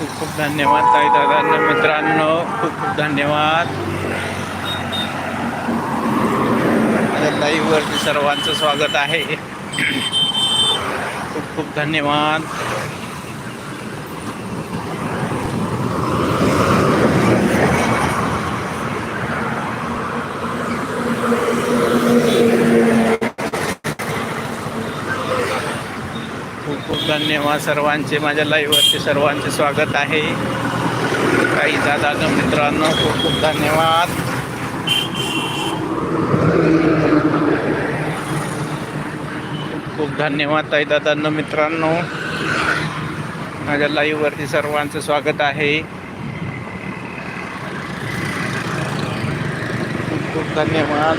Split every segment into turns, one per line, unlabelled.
खूप खूप धन्यवाद ताई दादांना मित्रांनो खूप खूप धन्यवाद. माझ्या लाईव्हवरती सर्वांचं स्वागत आहे. खूप खूप धन्यवाद खूप खूप धन्यवाद सर्वांचे माझ्या लाईव्हवरचे सर्वांचे स्वागत आहे. काही दादा मित्रांनो खूप खूप धन्यवाद. खूप धन्यवाद ताई दादांना मित्रांनो. माझ्या लाईव्हवरती सर्वांचं स्वागत आहे. खूप खूप धन्यवाद.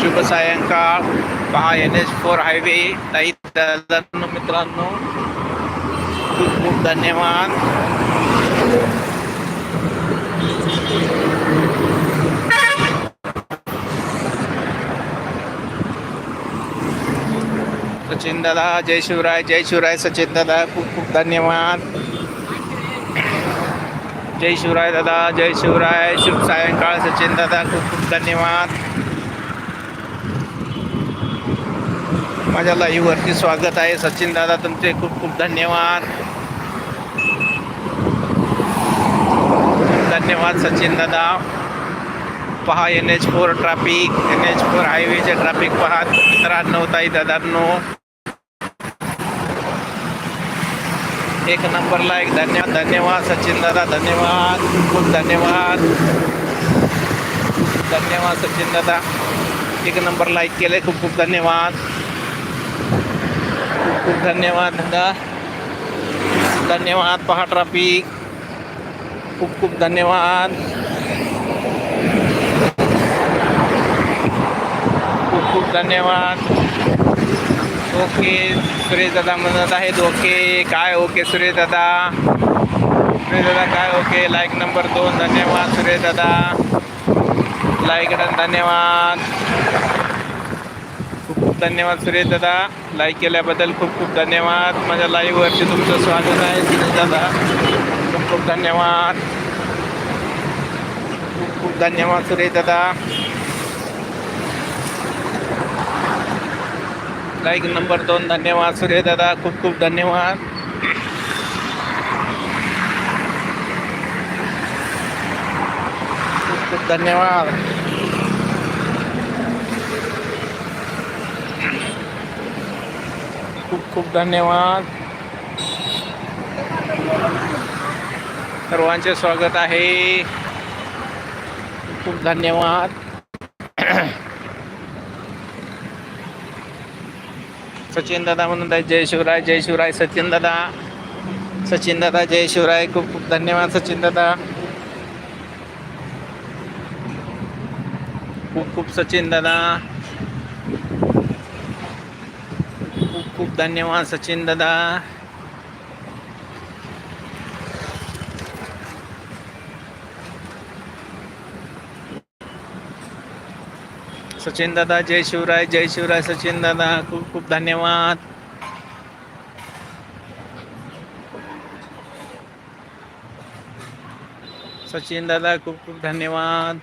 शुभ सायंकाळ पहा एन एच फोर हायवे ताई दादांनो मित्रांनो खूप खूप धन्यवाद. सचिन दादा जय शिवराय जय शिवराय सचिन दादा खूप खूप धन्यवाद. जय शिवराय दादा जय शिवराय शुभ सायंकाळ सचिन दादा खूप खूप धन्यवाद. माझ्या लाईव्हवरती स्वागत आहे. सचिन दादा तुमचे खूप खूप धन्यवाद. धन्यवाद सचिन दादा. पहा N H four traffic N H four हायवेचे traffic पहा. मित्रांनो ताई दादांनो एक नंबरला एक धन्यवाद धन्यवाद सचिन दादा धन्यवाद खूप खूप धन्यवाद. धन्यवाद सचिन दादा. एक नंबर लाईक केले खूप खूप धन्यवाद. खूप खूप धन्यवाद दादा धन्यवाद पहा ट्रॅफिक खूप खूप धन्यवाद. खूप खूप धन्यवाद. ओके सुरेश दादा म्हणत आहेत ओके. काय ओके सुरेश दादा सुरेश दादा काय ओके? लाईक नंबर दोन धन्यवाद सुरेश दादा लाईक धन्यवाद. धन्यवाद सुरेश दादा. लाईक केल्याबद्दल खूप खूप धन्यवाद. माझ्या लाईव्हवरती तुमचं स्वागत आहे सुरेश दादा. खूप खूप धन्यवाद. खूप खूप धन्यवाद सुरेश दादा. लाईक नंबर दोन धन्यवाद सुरेश दादा. खूप खूप धन्यवाद. खूप खूप धन्यवाद. खूप खूप धन्यवाद. सर्वांचे स्वागत आहे. खूप धन्यवाद. सचिन दादा म्हणून जय शिवराय जय शिवराय. सचिन दादा. सचिन दादा जय शिवराय. खूप खूप धन्यवाद सचिन दादा. खूप खूप सचिन दादा. खूप धन्यवाद सचिन दादा. सचिन दादा जय शिवराय जय शिवराय सचिन दादा खूप खूप धन्यवाद. सचिन दादा खूप खूप धन्यवाद.